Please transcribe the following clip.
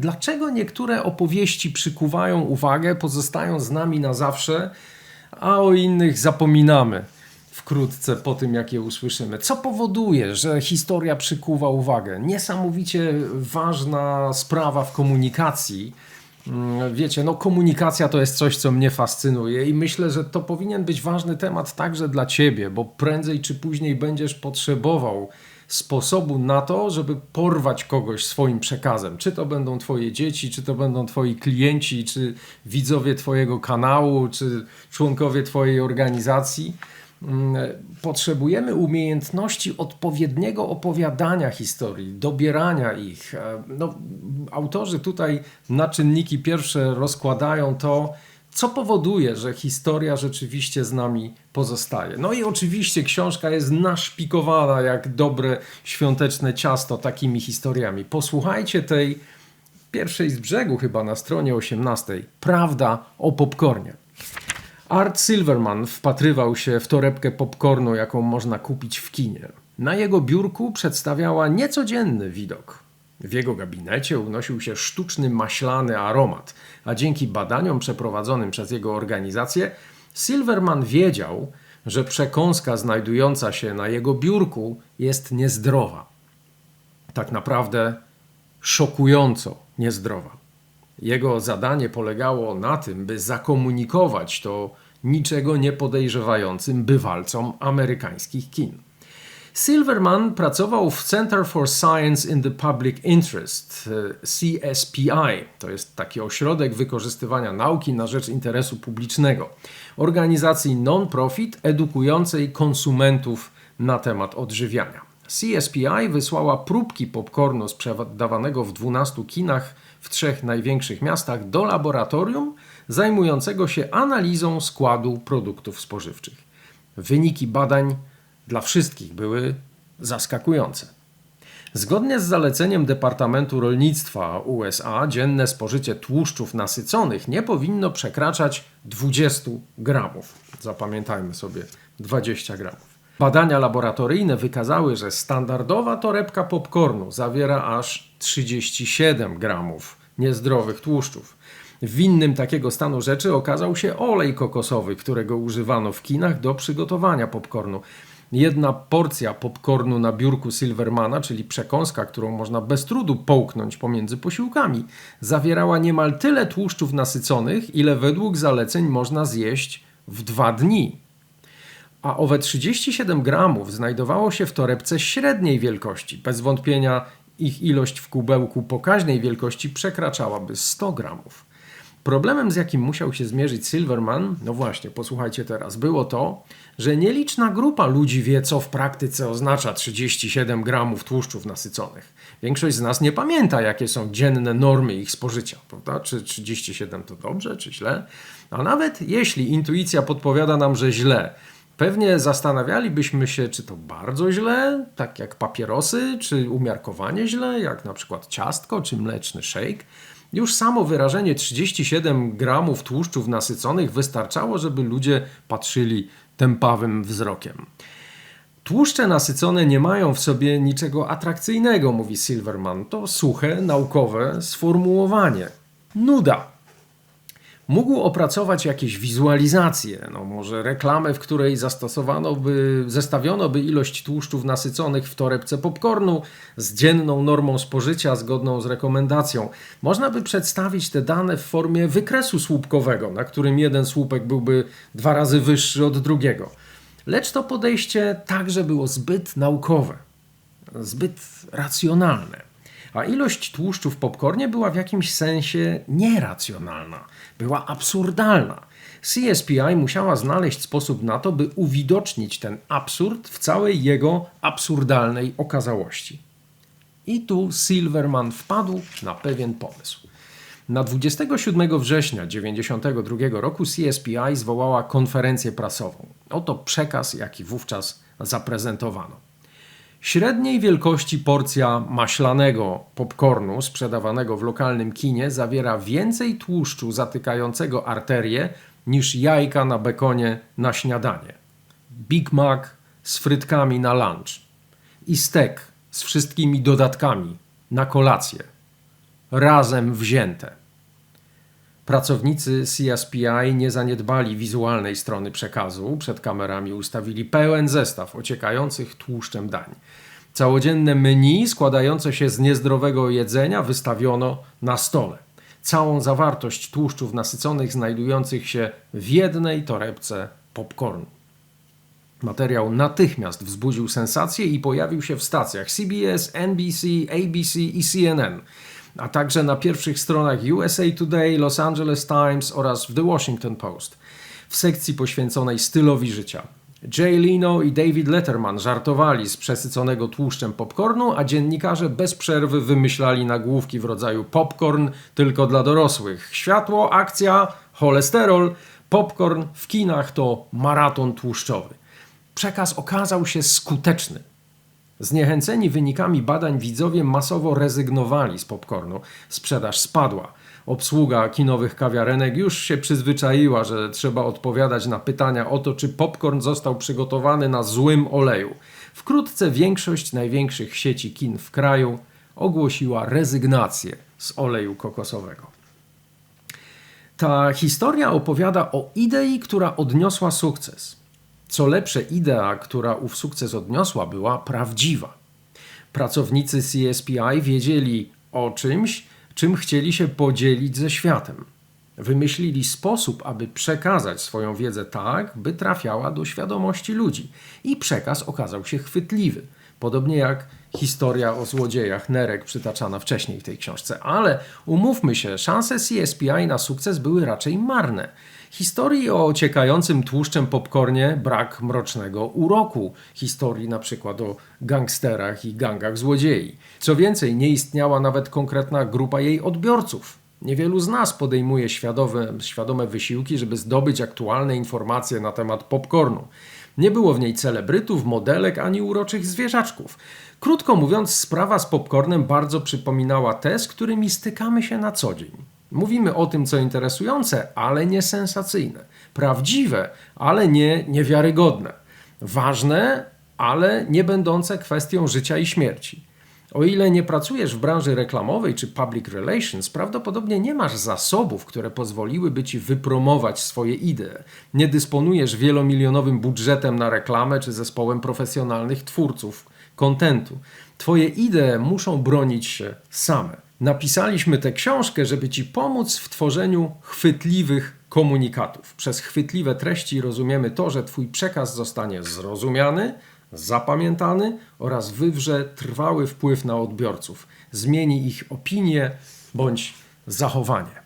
Dlaczego niektóre opowieści przykuwają uwagę, pozostają z nami na zawsze, a o innych zapominamy wkrótce po tym, jak je usłyszymy? Co powoduje, że historia przykuwa uwagę? Niesamowicie ważna sprawa w komunikacji. Mm, Wiecie, no komunikacja to jest coś, co mnie fascynuje i myślę, że to powinien być ważny temat także dla ciebie, bo prędzej czy później będziesz potrzebował sposobu na to, żeby porwać kogoś swoim przekazem. Czy to będą twoje dzieci, czy to będą twoi klienci, czy widzowie twojego kanału, czy członkowie twojej organizacji. Mm, Potrzebujemy umiejętności odpowiedniego opowiadania historii, dobierania ich. E, No, autorzy tutaj na czynniki pierwsze rozkładają to, co powoduje, że historia rzeczywiście z nami pozostaje. No i oczywiście książka jest naszpikowana jak dobre świąteczne ciasto takimi historiami. Posłuchajcie tej pierwszej z brzegu chyba na stronie 18. Prawda o popcornie. Art Silverman wpatrywał się w torebkę popcornu, jaką można kupić w kinie. Na jego biurku przedstawiała niecodzienny widok. W jego gabinecie unosił się sztuczny maślany aromat, a dzięki badaniom przeprowadzonym przez jego organizację, Silverman wiedział, że przekąska znajdująca się na jego biurku jest niezdrowa. Tak naprawdę szokująco niezdrowa. Jego zadanie polegało na tym, by zakomunikować to niczego nie podejrzewającym bywalcom amerykańskich kin. Silverman pracował w Center for Science in the Public Interest, e, CSPI. To jest taki ośrodek wykorzystywania nauki na rzecz interesu publicznego. Organizacji non-profit edukującej konsumentów na temat odżywiania. CSPI wysłała próbki popcornu sprzedawanego w 12 kinach w trzech największych miastach do laboratorium zajmującego się analizą składu produktów spożywczych. Wyniki badań dla wszystkich były zaskakujące. Zgodnie z zaleceniem Departamentu Rolnictwa USA, dzienne spożycie tłuszczów nasyconych nie powinno przekraczać 20 gramów. Zapamiętajmy sobie 20 gramów. Badania laboratoryjne wykazały, że standardowa torebka popcornu zawiera aż 37 gramów niezdrowych tłuszczów. Winnym takiego stanu rzeczy okazał się olej kokosowy, którego używano w kinach do przygotowania popcornu. Jedna porcja popcornu na biurku Silvermana, czyli przekąska, którą można bez trudu połknąć pomiędzy posiłkami, zawierała niemal tyle tłuszczów nasyconych, ile według zaleceń można zjeść w dwa dni. A owe 37 gramów znajdowało się w torebce średniej wielkości. Bez wątpienia ich ilość w kubełku pokaźnej wielkości przekraczałaby 100 gramów. Problemem, z jakim musiał się zmierzyć Silverman, no właśnie, posłuchajcie teraz, było to, że nieliczna grupa ludzi wie, co w praktyce oznacza 37 gramów tłuszczów nasyconych. Większość z nas nie pamięta, jakie są dzienne normy ich spożycia, prawda? Czy 37 to dobrze, czy źle? A nawet jeśli intuicja podpowiada nam, że źle, Pewnie zastanawialibyśmy się, czy to bardzo źle, tak jak papierosy, czy umiarkowanie źle, jak na przykład ciastko, czy mleczny shake. Już samo wyrażenie 37 gramów tłuszczów nasyconych wystarczało, żeby ludzie patrzyli tępawym wzrokiem. Tłuszcze nasycone nie mają w sobie niczego atrakcyjnego, mówi Silverman. To suche, naukowe sformułowanie. Nuda. Mógł opracować jakieś wizualizacje, no może reklamę, w której zastosowano by, zestawiono by ilość tłuszczów nasyconych w torebce popcornu z dzienną normą spożycia zgodną z rekomendacją. Można by przedstawić te dane w formie wykresu słupkowego, na którym jeden słupek byłby dwa razy wyższy od drugiego. Lecz to podejście także było zbyt naukowe, zbyt racjonalne. A ilość tłuszczu w popcornie była w jakimś sensie nieracjonalna, była absurdalna. CSPI musiała znaleźć sposób na to, by uwidocznić ten absurd w całej jego absurdalnej okazałości. I tu Silverman wpadł na pewien pomysł. Na 27 września 1992 roku CSPI zwołała konferencję prasową. Oto przekaz, jaki wówczas zaprezentowano. Średniej wielkości porcja maślanego popcornu sprzedawanego w lokalnym kinie zawiera więcej tłuszczu zatykającego arterię niż jajka na bekonie na śniadanie. Big Mac z frytkami na lunch i stek z wszystkimi dodatkami na kolację. razem wzięte. Pracownicy CSPI nie zaniedbali wizualnej strony przekazu. Przed kamerami ustawili pełen zestaw ociekających tłuszczem dań. Całodzienne menu składające się z niezdrowego jedzenia wystawiono na stole. Całą zawartość tłuszczów nasyconych znajdujących się w jednej torebce popcornu. Materiał natychmiast wzbudził sensację i pojawił się w stacjach CBS, NBC, ABC i CNN, a także na pierwszych stronach USA Today, Los Angeles Times oraz w The Washington Post. W sekcji poświęconej stylowi życia. Jay Leno i David Letterman żartowali z przesyconego tłuszczem popcornu, a dziennikarze bez przerwy wymyślali nagłówki w rodzaju popcorn tylko dla dorosłych. Światło, akcja, cholesterol, popcorn w kinach to maraton tłuszczowy przekaz okazał się skuteczny. Zniechęceni wynikami badań widzowie masowo rezygnowali z popcornu. Sprzedaż spadła. Obsługa kinowych kawiarenek już się przyzwyczaiła, że trzeba odpowiadać na pytania o to, czy popcorn został przygotowany na złym oleju. Wkrótce większość największych sieci kin w kraju ogłosiła rezygnację z oleju kokosowego. Ta historia opowiada o idei, która odniosła sukces. Co lepsze, idea, która ów sukces odniosła, była prawdziwa. Pracownicy CSPI wiedzieli o czymś, czym chcieli się podzielić ze światem. Wymyślili sposób, aby przekazać swoją wiedzę tak, by trafiała do świadomości ludzi. I przekaz okazał się chwytliwy. Podobnie jak historia o złodziejach Nerek przytaczana wcześniej w tej książce. Ale umówmy się, szanse CSPI na sukces były raczej marne. Historii o ociekającym tłuszczem popcornie brak mrocznego uroku. Historii na przykład o gangsterach i gangach złodziei. Co więcej, nie istniała nawet konkretna grupa jej odbiorców. Niewielu z nas podejmuje świadome, świadome wysiłki, żeby zdobyć aktualne informacje na temat popcornu. Nie było w niej celebrytów, modelek ani uroczych zwierzaczków. Krótko mówiąc, sprawa z popcornem bardzo przypominała te, z którymi stykamy się na co dzień. Mówimy o tym, co interesujące, ale nie sensacyjne. Prawdziwe, ale nie niewiarygodne. Ważne, ale nie będące kwestią życia i śmierci. O ile nie pracujesz w branży reklamowej czy public relations, prawdopodobnie nie masz zasobów, które pozwoliłyby ci wypromować swoje idee. Nie dysponujesz wielomilionowym budżetem na reklamę czy zespołem profesjonalnych twórców kontentu. Twoje idee muszą bronić się same. Napisaliśmy tę książkę, żeby Ci pomóc w tworzeniu chwytliwych komunikatów. Przez chwytliwe treści rozumiemy to, że Twój przekaz zostanie zrozumiany, zapamiętany oraz wywrze trwały wpływ na odbiorców, zmieni ich opinię bądź zachowanie.